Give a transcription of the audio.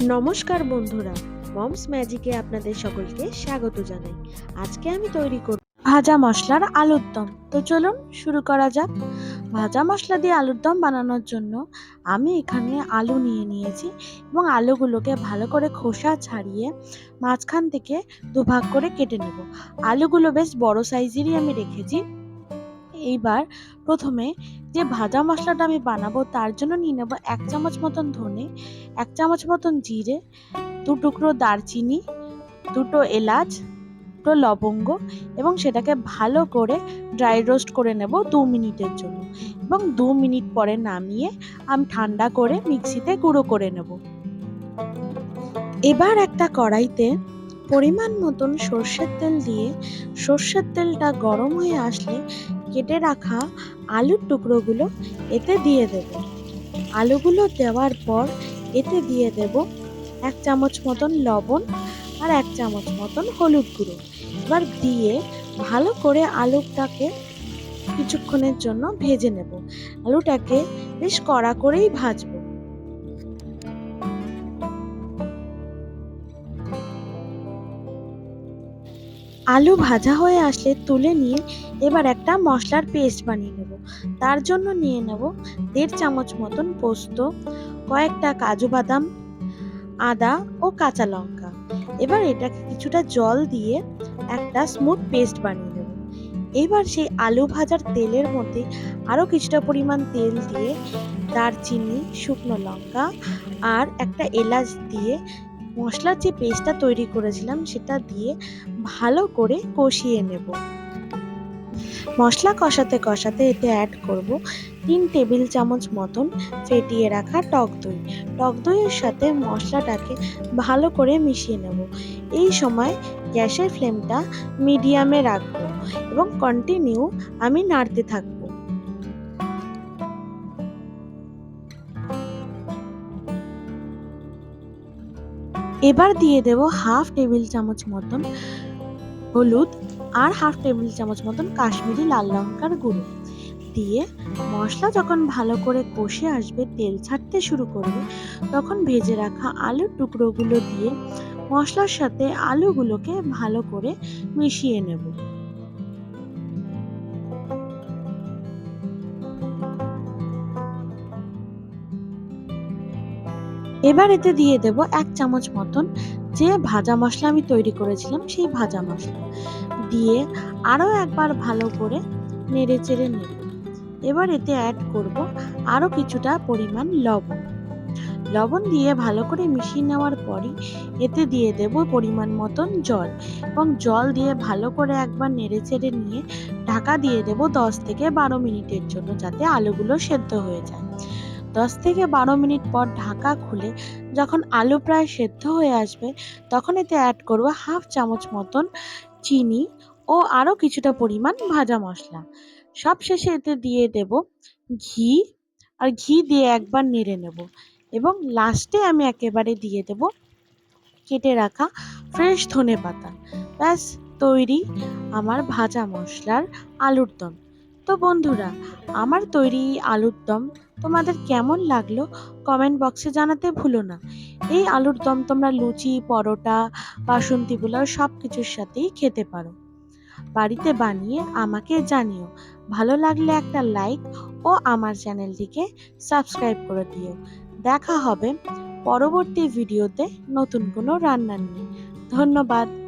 নমস্কার বন্ধুরা, মমস ম্যাজিকে আপনাদের সকলকে স্বাগত জানাই। আজকে আমি তৈরি করব ভাজা মশলার আলুর দম। তো চলুন শুরু করা যাক। ভাজা মশলা দিয়ে আলুর দম বানানোর জন্য আমি এখানে আলু নিয়ে নিয়েছি এবং আলুগুলোকে ভালো করে খোসা ছাড়িয়ে মাঝখান থেকে দুভাগ করে কেটে নেব। আলুগুলো বেশ বড় সাইজেরই আমি রেখেছি। এইবার প্রথমে যে ভাজা মশলাটা আমি বানাবো তার জন্য নিয়ে নেব এক চামচ মতন ধনে, এক চামচ মতন জিরে, দু টুকরো দারচিনি, দুটো এলাচ, দুটো লবঙ্গ এবং সেটাকে ভালো করে ড্রাই রোস্ট করে নেব দু মিনিটের জন্য এবং দু মিনিট পরে নামিয়ে আমি ঠান্ডা করে মিক্সিতে গুঁড়ো করে নেব। এবার একটা কড়াইতে পরিমাণ মতন সর্ষের তেল দিয়ে সর্ষের তেলটা গরম হয়ে আসলে কেটে রাখা আলুর টুকরোগুলো এতে দিয়ে দেব। আলুগুলো দেওয়ার পর এতে দিয়ে দেব এক চামচ মতন লবণ আর এক চামচ মতন হলুদ গুঁড়ো। এবার দিয়ে ভালো করে আলুটাকে কিছুক্ষণের জন্য ভেজে নেব। আলুটাকে বেশ কড়া করেই ভাজবো। আলু ভাজা হয়ে আসলে তুলে নিয়ে এবার একটা মশলার পেস্ট বানিয়ে নেব। তার জন্য নিয়ে নেব দেড় চামচ মতন পোস্ত, কয়েকটা কাজু বাদাম, আদা ও কাঁচা লঙ্কা। এবার এটাকে কিছুটা জল দিয়ে একটা স্মুথ পেস্ট বানিয়ে নেব। এবার সেই আলু ভাজার তেলের মধ্যে আরও কিছুটা পরিমাণ তেল দিয়ে দারচিনি, শুকনো লঙ্কা আর একটা এলাচ দিয়ে মশলার যে পেস্টটা তৈরি করেছিলাম সেটা দিয়ে ভালো করে কষিয়ে নেব। মশলা কষাতে কষাতে এতে অ্যাড করব তিন টেবিল চামচ মতন ফেটিয়ে রাখা টক দই। টক দইয়ের সাথে মশলাটাকে ভালো করে মিশিয়ে নেব। এই সময় গ্যাসের ফ্লেমটা মিডিয়ামে রাখব এবং কন্টিনিউ আমি নাড়তে থাকব। এবার দিয়ে দেব হাফ টেবিল চামচ মতন হলুদ আর হাফ টেবিল চামচ মতন কাশ্মীরি লাল লঙ্কার গুঁড়ো। দিয়ে মশলা যখন ভালো করে কষে আসবে, তেল ছাড়তে শুরু করবে, তখন ভেজে রাখা আলুর টুকরোগুলো দিয়ে মশলার সাথে আলুগুলোকে ভালো করে মিশিয়ে নেব। এবার এতে দিয়ে দেব এক চামচ মতন যে ভাজা মশলা আমি তৈরি করেছিলাম, সেই ভাজা মশলা। দিয়ে আরও একবার ভালো করে নেড়ে চেড়ে নেব। এবার এতে অ্যাড করব আরও কিছুটা পরিমাণ লবণ। লবণ দিয়ে ভালো করে মিশিয়ে নেওয়ার পরই এতে দিয়ে দেব পরিমাণ মতন জল এবং জল দিয়ে ভালো করে একবার নেড়ে চেড়ে নিয়ে ঢাকা দিয়ে দেব দশ থেকে বারো মিনিটের জন্য যাতে আলুগুলো সেদ্ধ হয়ে যায়। দশ থেকে বারো মিনিট পর ঢাকা খুলে যখন আলু প্রায় সেদ্ধ হয়ে আসবে, তখন এতে অ্যাড করব হাফ চামচ মতন চিনি ও আরও কিছুটা পরিমাণ ভাজা মশলা। সব শেষে এতে দিয়ে দেব ঘি আর ঘি দিয়ে একবার নেড়ে নেব এবং লাস্টে আমি একেবারে দিয়ে দেব কেটে রাখা ফ্রেশ ধনে পাতা ব্যাস, তৈরি আমার ভাজা মশলার আলুর দম। তো বন্ধুরা, আমার তৈরি আলুর দম তোমাদের কেমন লাগল কমেন্ট বক্সে জানাতে ভুলো না। এই আলুর দম তোমরা লুচি, পরোটা, বাসন্তী পোলাও সব কিছুর সাথেই খেতে পারো। বাড়িতে বানিয়ে আমাকে জানিও। ভালো লাগলে একটা লাইক ও আমার চ্যানেলটিকে সাবস্ক্রাইব করে দিও। দেখা হবে পরবর্তী ভিডিওতে নতুন কোনো রান্না নিয়ে। ধন্যবাদ।